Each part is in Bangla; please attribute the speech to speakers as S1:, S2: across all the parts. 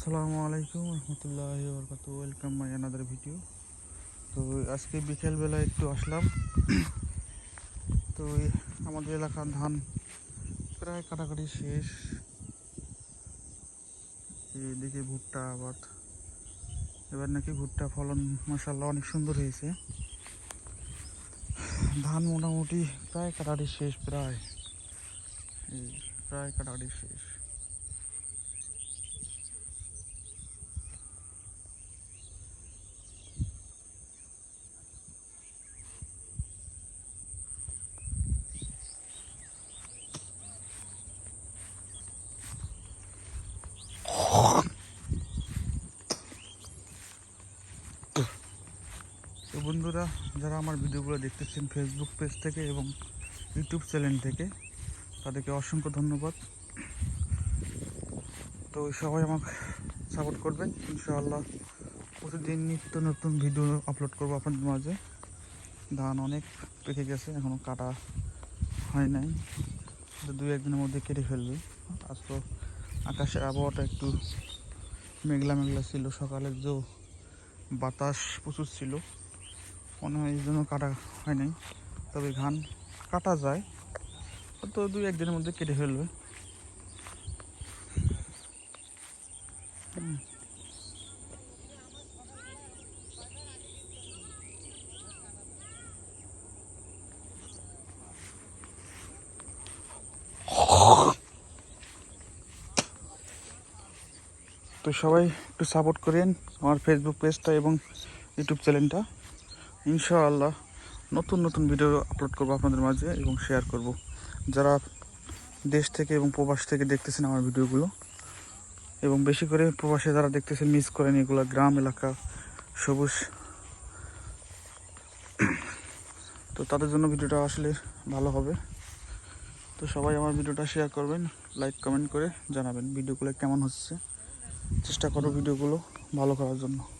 S1: আসসালামু আলাইকুম রহমতুল্লাহ বরকাত ওয়েলকাম মাই আনাদার ভিডিও তো আজকে বিকেলবেলা একটু আসলাম। তো আমাদের এলাকার ধান প্রায় কাটাকাটি শেষ। এদিকে ভুট্টা আবাদ। এবার নাকি ভুট্টা ফলন মাসাল্লাহ অনেক সুন্দর হয়েছে। ধান মোটামুটি প্রায় কাটাকাটি শেষ প্রায়। প্রায় কাটাকাটি শেষ তো বন্ধুরা, যারা আমার ভিডিওগুলো দেখতেছেন ফেসবুক পেজ থেকে এবং ইউটিউব চ্যানেল থেকে, তাদেরকে অসংখ্য ধন্যবাদ। তো সবাই আমাকে সাপোর্ট করবেন, ইনশাআল্লাহ প্রতিদিন নিত্য নতুন ভিডিও আপলোড করব আপনাদের মাঝে। ধান অনেক পেকে গেছে এখনও কাটা হয় নাই। তো দুই একদিনের মধ্যে কেটে ফেলবে। আজ তো আকাশের আবহাওয়াটা একটু মেঘলা মেঘলা ছিল, সকালের যে বাতাস প্রচুর ছিল। মনে হয় এই জন্য কাটা হয় নাই। তবে ধান কাটা যায়। তো দুই একদিনের মধ্যে কেটে ফেলবে। তো সবাই একটু সাপোর্ট করেন আমার ফেসবুক পেজটা এবং ইউটিউব চ্যানেলটা ইনশাআল্লাহ নতুন নতুন ভিডিও আপলোড করব আপনাদের মাঝে এবং শেয়ার করব। যারা দেশ থেকে এবং প্রবাস থেকে দেখতেছেন আমার ভিডিওগুলো এবং বেশি করে প্রবাসে যারা দেখতেছেন মিস করেন এগুলো, গ্রাম, এলাকা, সবুজ। তো তাদের জন্য ভিডিওটা আসলে ভালো হবে। তো সবাই আমার ভিডিওটা শেয়ার করবেন লাইক কমেন্ট করে জানাবেন ভিডিওগুলো কেমন হচ্ছে। চেষ্টা করো ভিডিওগুলো ভালো করার জন্য।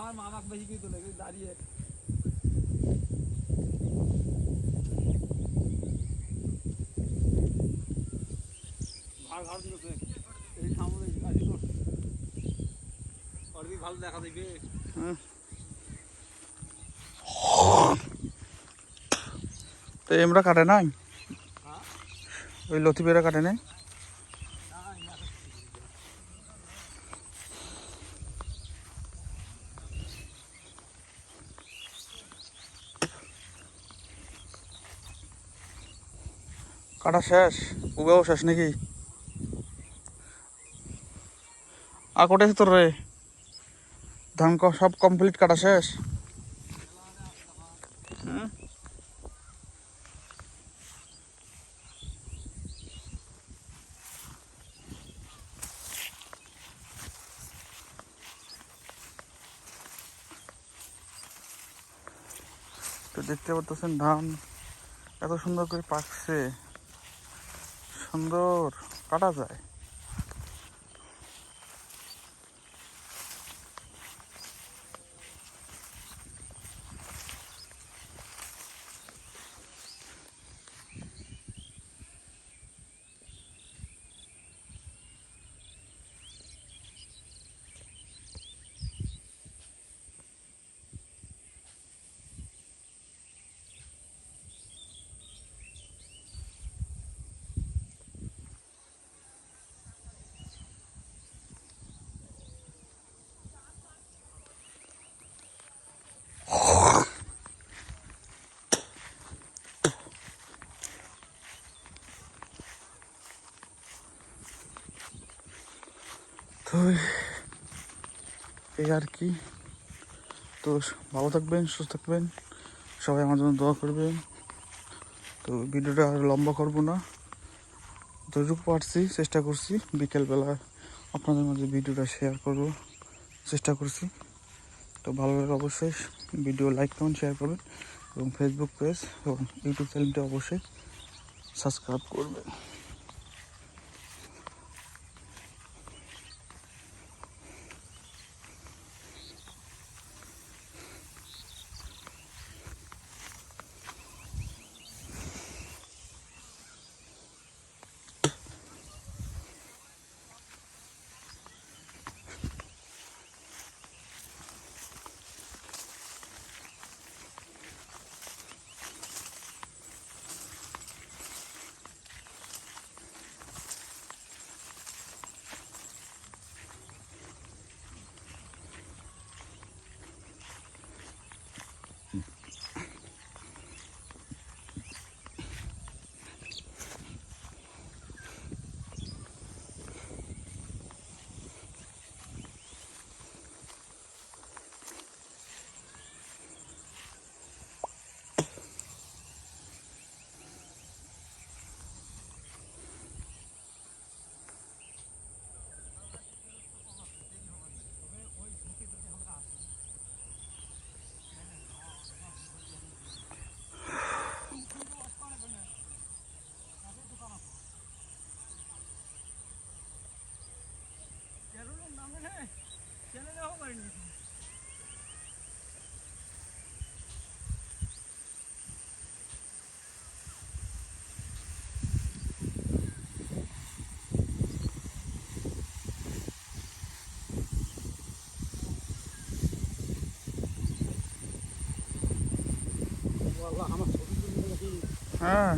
S2: আমার মামাকে বেশি কিন্তু দাঁড়িয়ে। ভালো দেখা
S1: তো এমরা কাটে নাই?
S2: হ্যাঁ
S1: ওই লতিফেরা কাটে নাই? কাটা শেষ? উবেও শেষ নাকি? আর কোটে তোর রে? ধান সব কমপ্লিট কাটা শেষ? হুম তো দেখতে পাচ্ছেন ধান এত সুন্দর করে পাকছে। সুন্দর কাটা যায়। তো এই আর কি। তো ভালো থাকবেন, সুস্থ থাকবেন। সবাই আমার জন্য দোয়া করবেন। তো ভিডিওটা আর লম্বা করব না। যতটুকু পারছি চেষ্টা করছি। বিকেলবেলা আপনাদের মাঝে ভিডিওটা শেয়ার করব। চেষ্টা করছি। তো ভালো লাগলে অবশ্যই ভিডিও লাইক কমেন্ট শেয়ার করবেন। এবং ফেসবুক পেজ এবং ইউটিউব চ্যানেলটি অবশ্যই সাবস্ক্রাইব করবেন।
S2: আমার ছবি তুলতে
S1: হ্যাঁ